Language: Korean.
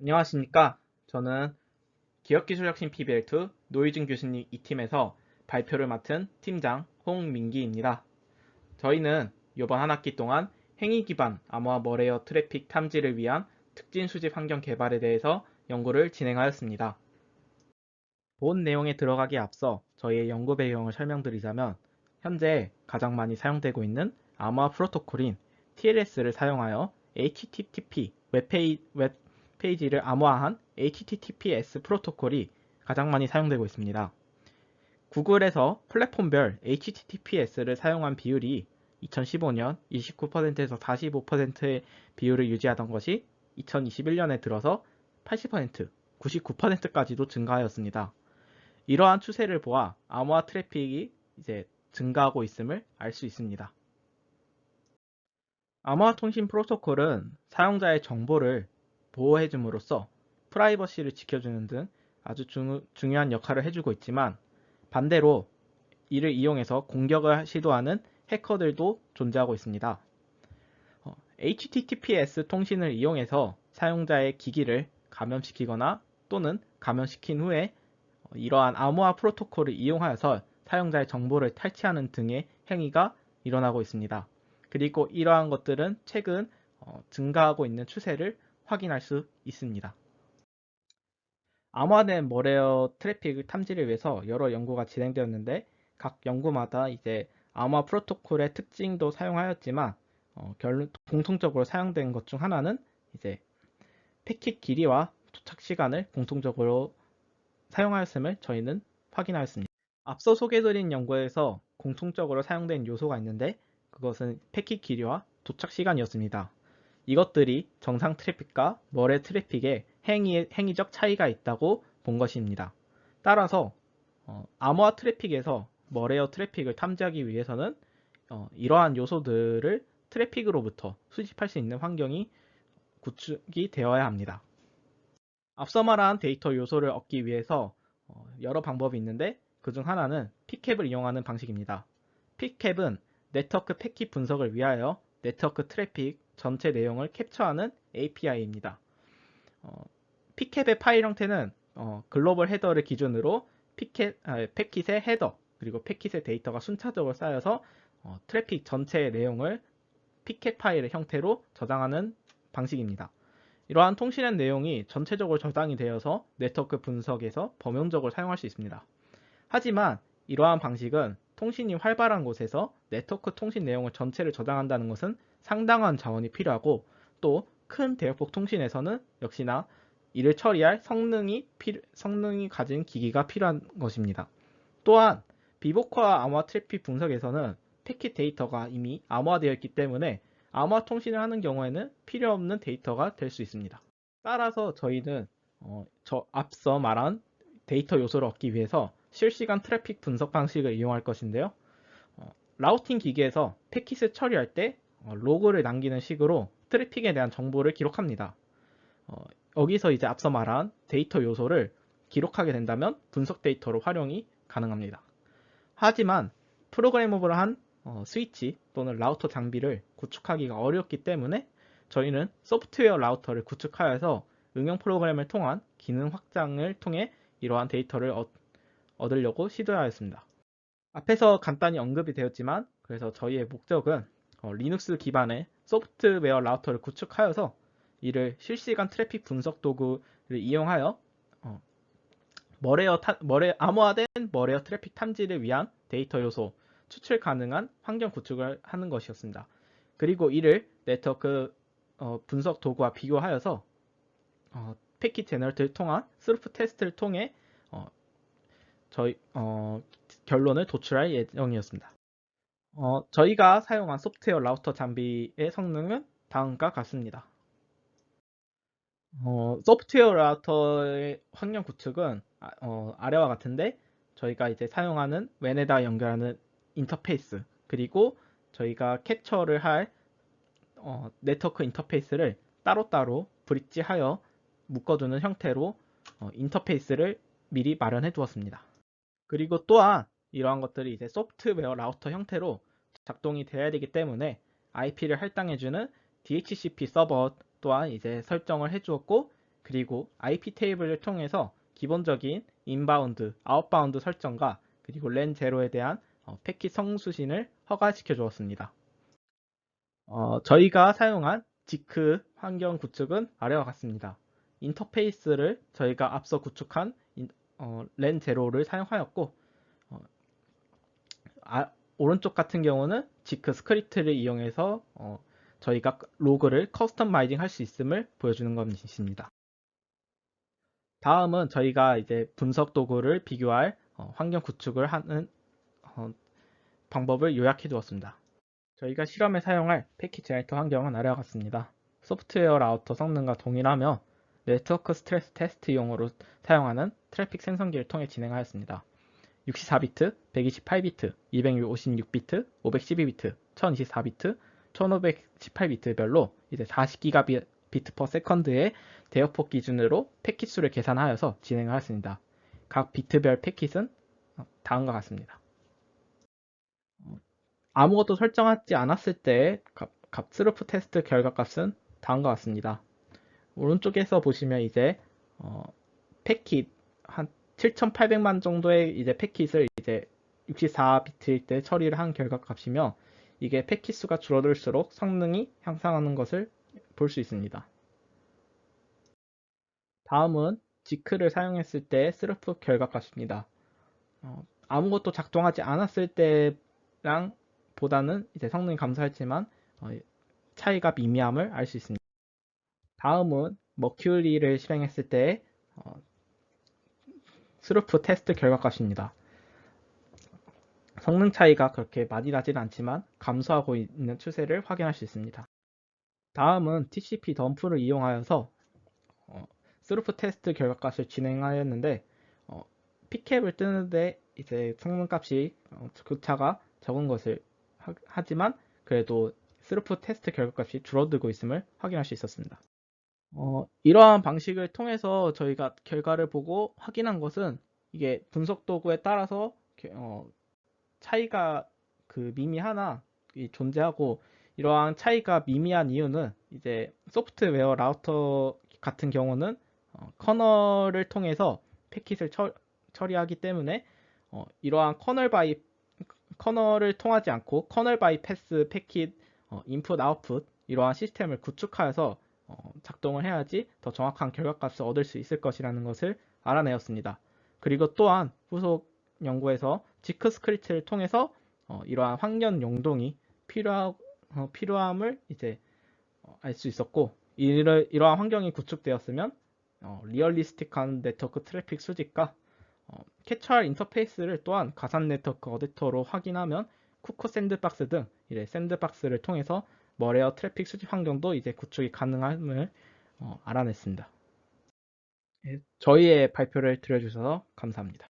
안녕하십니까. 저는 기업기술혁신 PBL2 노희준 교수님 이 팀에서 발표를 맡은 팀장 홍민기입니다. 저희는 이번 한 학기 동안 행위 기반 암호화 머레어 트래픽 탐지를 위한 특진 수집 환경 개발에 대해서 연구를 진행하였습니다. 본 내용에 들어가기에 앞서 저희의 연구 배경을 설명드리자면 현재 가장 많이 사용되고 있는 암호화 프로토콜인 TLS를 사용하여 HTTP 웹페이, 웹 페이지를 암호화한 HTTPS 프로토콜이 가장 많이 사용되고 있습니다. 구글에서 플랫폼별 HTTPS를 사용한 비율이 2015년 29%에서 45%의 비율을 유지하던 것이 2021년에 들어서 80%, 99%까지도 증가하였습니다. 이러한 추세를 보아 암호화 트래픽이 이제 증가하고 있음을 알 수 있습니다. 암호화 통신 프로토콜은 사용자의 정보를 보호해줌으로써 프라이버시를 지켜주는 등 아주 중, 중요한 역할을 해주고 있지만 반대로 이를 이용해서 공격을 시도하는 해커들도 존재하고 있습니다. 어, HTTPS 통신을 이용해서 사용자의 기기를 감염시키거나 또는 감염시킨 후에 이러한 암호화 프로토콜을 이용하여서 사용자의 정보를 탈취하는 등의 행위가 일어나고 있습니다. 그리고 이러한 것들은 최근 어, 증가하고 있는 추세를 확인할 수 있습니다. 암호화된 머레어 트래픽을 탐지를 위해서 여러 연구가 진행되었는데 각 연구마다 이제 암호화 프로토콜의 특징도 사용하였지만 어, 결론 공통적으로 사용된 것 중 하나는 이제 패킷 길이와 도착 시간을 공통적으로 사용하였음을 저희는 확인하였습니다. 앞서 소개드린 연구에서 공통적으로 사용된 요소가 있는데 그것은 패킷 길이와 도착 시간이었습니다. 이것들이 정상 트래픽과 머레 트래픽의 행위, 행위적 차이가 있다고 본 것입니다. 따라서 어, 암호화 트래픽에서 머레어 트래픽을 탐지하기 위해서는 어, 이러한 요소들을 트래픽으로부터 수집할 수 있는 환경이 구축이 되어야 합니다. 앞서 말한 데이터 요소를 얻기 위해서 어, 여러 방법이 있는데 그 중 하나는 피캡을 이용하는 방식입니다. 피캡은 네트워크 패킷 분석을 위하여 네트워크 트래픽 전체 내용을 캡처하는 API입니다. 어, 피캡의 파일 형태는 어, 글로벌 헤더를 기준으로 피켓, 아, 패킷의 헤더 그리고 패킷의 데이터가 순차적으로 쌓여서 어, 트래픽 전체의 내용을 피켓 파일의 형태로 저장하는 방식입니다. 이러한 통신의 내용이 전체적으로 저장이 되어서 네트워크 분석에서 범용적으로 사용할 수 있습니다. 하지만 이러한 방식은 통신이 활발한 곳에서 네트워크 통신 내용을 전체를 저장한다는 것은 상당한 자원이 필요하고 또 큰 대역폭 통신에서는 역시나 이를 처리할 성능이, 필, 성능이 가진 기기가 필요한 것입니다. 또한 비보커와 암호화 트래픽 분석에서는 패킷 데이터가 이미 암호화되어 있기 때문에 암호화 통신을 하는 경우에는 필요 없는 데이터가 될 수 있습니다. 따라서 저희는 어, 저 앞서 말한 데이터 요소를 얻기 위해서 실시간 트래픽 분석 방식을 이용할 것인데요. 어, 라우팅 기기에서 패킷을 처리할 때 어, 로그를 남기는 식으로 트래픽에 대한 정보를 기록합니다. 어, 여기서 이제 앞서 말한 데이터 요소를 기록하게 된다면 분석 데이터로 활용이 가능합니다. 하지만 프로그래머블한 어, 스위치 또는 라우터 장비를 구축하기가 어렵기 때문에 저희는 소프트웨어 라우터를 구축하여서 응용 프로그램을 통한 기능 확장을 통해 이러한 데이터를 얻, 얻으려고 시도하였습니다. 앞에서 간단히 언급이 되었지만 그래서 저희의 목적은 어, 리눅스 기반의 소프트웨어 라우터를 구축하여서 이를 실시간 트래픽 분석 도구를 이용하여 어, 머레어 타, 머레, 암호화된 머레어 트래픽 탐지를 위한 데이터 요소 추출 가능한 환경 구축을 하는 것이었습니다. 그리고 이를 네트워크 어, 분석 도구와 비교하여서 어, 패킷 제너레이터를 통한 스루프 테스트를 통해 어, 저희 어, 결론을 도출할 예정이었습니다. 어, 저희가 사용한 소프트웨어 라우터 장비의 성능은 다음과 같습니다. 어, 소프트웨어 라우터의 환경 구축은 아, 어, 아래와 같은데 저희가 이제 사용하는 웬에다 연결하는 인터페이스 그리고 저희가 캡처를 할 어, 네트워크 인터페이스를 따로따로 브릿지하여 묶어두는 형태로 어, 인터페이스를 미리 마련해 두었습니다. 그리고 또한 이러한 것들이 이제 소프트웨어 라우터 형태로 작동이 되어야 되기 때문에 IP를 할당해주는 DHCP 서버 또한 이제 설정을 해주었고 그리고 IP 테이블을 통해서 기본적인 인바운드, 아웃바운드 설정과 그리고 랜 제로에 대한 어, 패킷 성수신을 허가시켜 주었습니다. 어, 저희가 사용한 지크 환경 구축은 아래와 같습니다. 인터페이스를 저희가 앞서 구축한 어, 랜 제로를 사용하였고 어, 아, 오른쪽 같은 경우는 지크 스크립트를 이용해서 어, 저희가 로그를 커스터마이징 할 수 있음을 보여주는 것입니다. 다음은 저희가 이제 분석 도구를 비교할 어, 환경 구축을 하는 어, 방법을 요약해 두었습니다. 저희가 실험에 사용할 패킷 제네이터 환경은 아래와 같습니다. 소프트웨어 라우터 성능과 동일하며 네트워크 스트레스 테스트용으로 사용하는 트래픽 생성기를 통해 진행하였습니다. 64비트, 128비트, 256비트, 512비트, 1024비트, 1518비트별로 이제 40기가비트 per 세컨드의 대역폭 기준으로 패킷 수를 계산하여서 진행하였습니다. 각 비트별 패킷은 다음과 같습니다. 아무것도 설정하지 않았을 때의 값, 값 스루프 테스트 결과값은 다음과 같습니다. 오른쪽에서 보시면 이제 어, 패킷 한 7,800만 정도의 이제 패킷을 이제 64비트일 때 처리를 한 결과 값이며 이게 패킷 수가 줄어들수록 성능이 향상하는 것을 볼 수 있습니다. 다음은 지크를 사용했을 때 스루프 결과값입니다. 어, 아무것도 작동하지 않았을 때랑 보다는 이제 성능이 감소했지만 어, 차이가 미미함을 알 수 있습니다. 다음은 머큐리를 실행했을 때 어, 스루프 테스트 결과값입니다. 성능 차이가 그렇게 많이 나진 않지만 감소하고 있는 추세를 확인할 수 있습니다. 다음은 TCP 덤프를 이용하여서 어, 스루프 테스트 결과값을 진행하였는데 어, 피캡을 뜨는데 이제 성능값이 어, 그 차가 적은 것을 하, 지만 그래도 스루프 테스트 결과값이 줄어들고 있음을 확인할 수 있었습니다. 어, 이러한 방식을 통해서 저희가 결과를 보고 확인한 것은 이게 분석 도구에 따라서 어, 차이가 그 미미하나 존재하고 이러한 차이가 미미한 이유는 이제 소프트웨어 라우터 같은 경우는 어, 커널을 통해서 패킷을 처, 처리하기 때문에 어, 이러한 커널 바이 커널을 통하지 않고 커널 바이 패스 패킷 어, 인풋 아웃풋 이러한 시스템을 구축하여서 어, 작동을 해야지 더 정확한 결과값을 얻을 수 있을 것이라는 것을 알아내었습니다. 그리고 또한 후속 연구에서 지크 스크립트를 통해서 어, 이러한 환경 용동이 필요하, 어, 필요함을 이제 어, 알수 있었고 이러, 이러한 환경이 구축되었으면 어, 리얼리스틱한 네트워크 트래픽 수집과 어, 캐처할 인터페이스를 또한 가상 네트워크 어댑터로 확인하면 쿠코 샌드박스 등 이래 샌드박스를 통해서 머레어 트래픽 수집 환경도 이제 구축이 가능함을 어, 알아냈습니다. 예, 저희의 발표를 들어주셔서 감사합니다.